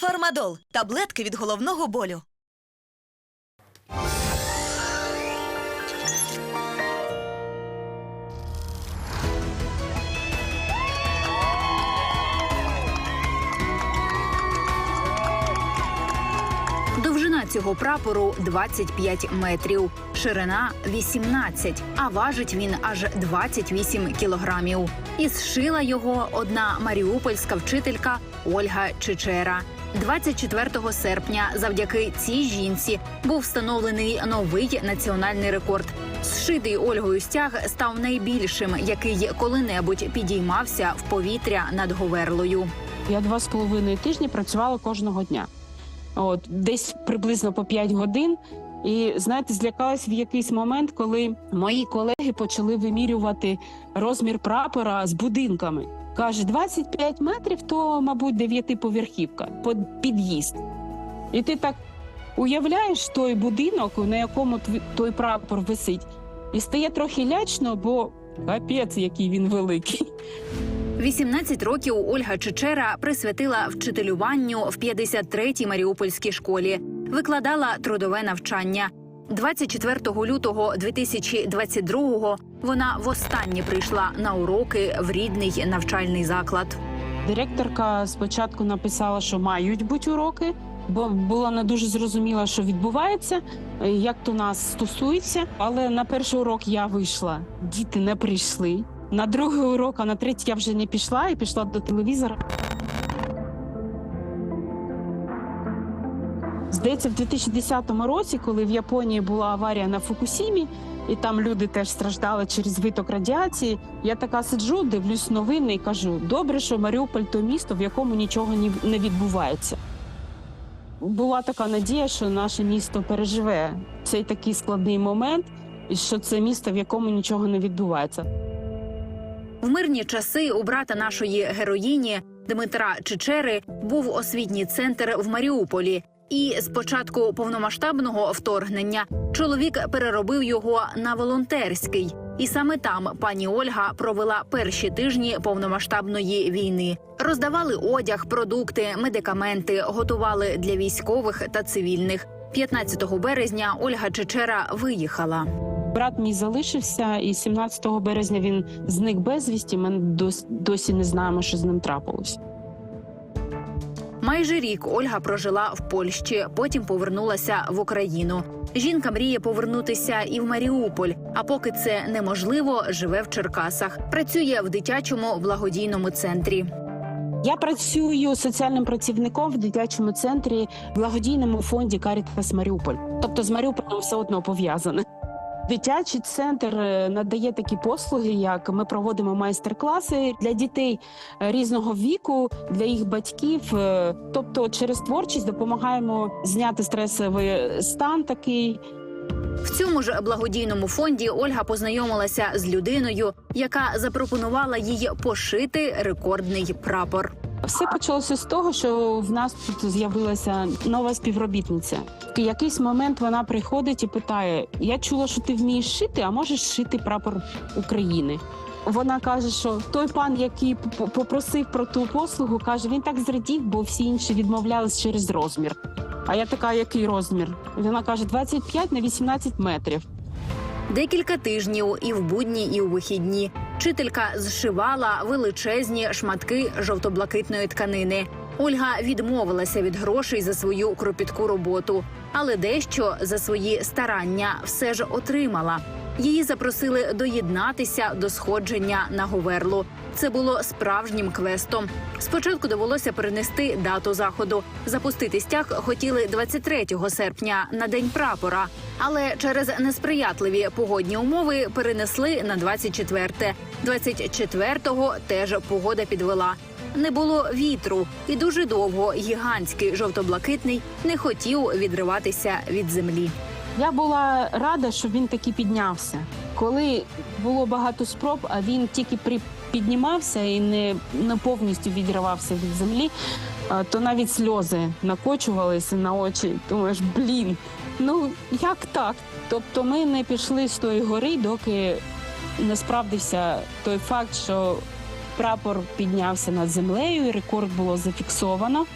Фармадол таблетки від головного болю. Довжина цього прапору 25 метрів, ширина 18, а важить він аж 28 кілограмів. І зшила його одна маріупольська вчителька Ольга Чичера. 24 серпня завдяки цій жінці був встановлений новий національний рекорд. Зшитий Ольгою стяг став найбільшим, який коли-небудь підіймався в повітря над Говерлою. Я два з половиною тижні працювала кожного дня. От десь приблизно по 5 годин. І знаєте, злякалась в якийсь момент, коли мої колеги почали вимірювати розмір прапора з будинками. Каже, 25 метрів, то, мабуть, дев'ятиповерхівка, под- під'їзд. І ти так уявляєш той будинок, на якому той прапор висить, і стає трохи лячно, бо капець, який він великий. 18 років Ольга Чечера присвятила вчителюванню в 53-й маріупольській школі, викладала трудове навчання. 24 лютого 2022-го вона востаннє прийшла на уроки в рідний навчальний заклад. Директорка спочатку написала, що мають бути уроки, бо була не дуже зрозуміла, що відбувається, як то нас стосується. Але на перший урок я вийшла, діти не прийшли. На другий урок, а на третій я вже не пішла і пішла до телевізора. Здається, в 2010 році, коли в Японії була аварія на Фукусімі, і там люди теж страждали через виток радіації. Я така сиджу, дивлюсь новини і кажу: добре, що Маріуполь то місто, в якому нічого не відбувається. Була така надія, що наше місто переживе цей такий складний момент, і що це місто, в якому нічого не відбувається. В мирні часи у брата нашої героїні Дмитра Чечери був освітній центр в Маріуполі. І з початку повномасштабного вторгнення чоловік переробив його на волонтерський. І саме там пані Ольга провела перші тижні повномасштабної війни. Роздавали одяг, продукти, медикаменти, готували для військових та цивільних. 15 березня Ольга Чечера виїхала. Брат мій залишився, і 17 березня він зник безвісті. Ми дос- досі не знаємо, що з ним трапилось. Майже рік Ольга прожила в Польщі, потім повернулася в Україну. Жінка мріє повернутися і в Маріуполь. А поки це неможливо, живе в Черкасах. Працює в дитячому благодійному центрі. Я працюю соціальним працівником в дитячому центрі благодійному фонді Карітас Маріуполь. Тобто з Маріуполем все одно пов'язане. Дитячий центр е, надає такі послуги, як ми проводимо майстер-класи для дітей е, різного віку, для їх батьків. Е, Тобто, через творчість допомагаємо зняти стресовий стан такий, В цьому ж благодійному фонді Ольга познайомилася з людиною, яка запропонувала їй пошити рекордний прапор. Все почалося з того, що в нас тут з'явилася нова співробітниця. В якийсь момент вона приходить і питає: Я чула, що ти вмієш шити, а можеш шити прапор України. Вона каже, що той пан, який попросив про ту послугу, каже, він так зрадів, бо всі інші відмовлялись через розмір. А я така, який розмір? Вона каже, 25 на 18 метрів. Декілька тижнів і в будні, і у вихідні. Вчителька зшивала величезні шматки жовто-блакитної тканини. Ольга відмовилася від грошей за свою кропітку роботу, але дещо за свої старання все ж отримала. Її запросили доєднатися до сходження на Говерлу. Це було справжнім квестом. Спочатку довелося перенести дату заходу. Запустити стяг хотіли 23 серпня на день прапора, але через несприятливі погодні умови перенесли на 24. 24-го теж погода підвела. Не було вітру, і дуже довго гігантський жовто-блакитний не хотів відриватися від землі. Я була рада, що він таки піднявся. Коли було багато спроб, а він тільки піднімався і не, не повністю відривався від землі, то навіть сльози накочувалися на очі. Думаєш, блін, ну як так? Тобто ми не пішли з тої гори, доки не справдився той факт, що прапор піднявся над землею, і рекорд було зафіксовано.